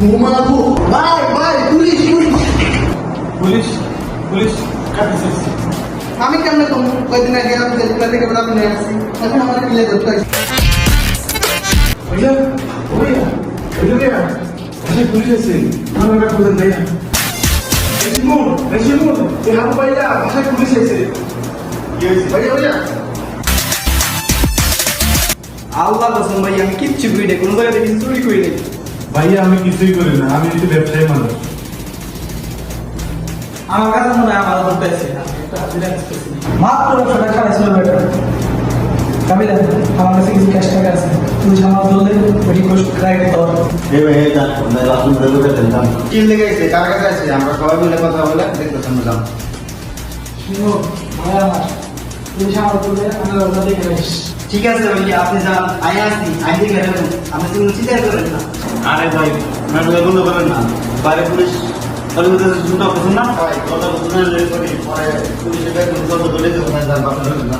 ঘুমাবো। ভাই ভাই পুলিশ পুলিশ। পুলিশ পুলিশ আমি কেমনে কম? কয়দিন আগে আমি জেলখানা থেকে বেড়া নিয়ে আসছি এখন আমার কিলে ধরতে আসছি ভাইয়া ভাইয়া ভাইয়া ভাইয়া ভাইয়া পুলিশ আছে আমার একটা খোঁজেন ভাইয়া হাবু ভাষায় পুলিশ আছে ভাইয়া ভাইয়া। আল্লাহ কসম ভাই আমি কিচ্ছু করি নাই কোনো জায়গায় দেখি চুরি করি নাই। ভাইয়া আমি কিছুই করি না। আমি একটু ব্যবসায়ী মানুষ। আমার কাছে মনে হয় আমার ধরতে আছে মাত্র টাকা বেটা কাবিলা আমার কাছে কিছু ক্যাশ টাকা আছে। তুই রিকোয়েস্ট রাইট কর এই ভাই দিলাম কি লেগে গেছে কার কাছে আছে? আমরা সবাই মিলে কথা বলে দেখতে শুনলাম। শুনো ভাই আমার আমি ওটা দেখে রাখিস ঠিক আছে ভাই আপনি যান আসি দেখে আপনি কোনো চিন্তা করেন না। আরে ভাই করেন না। বাইরে পুলিশ শুনতে পছন্দ না? পুলিশের ব্যাগ কত দলে দেবো না যার বাপের না।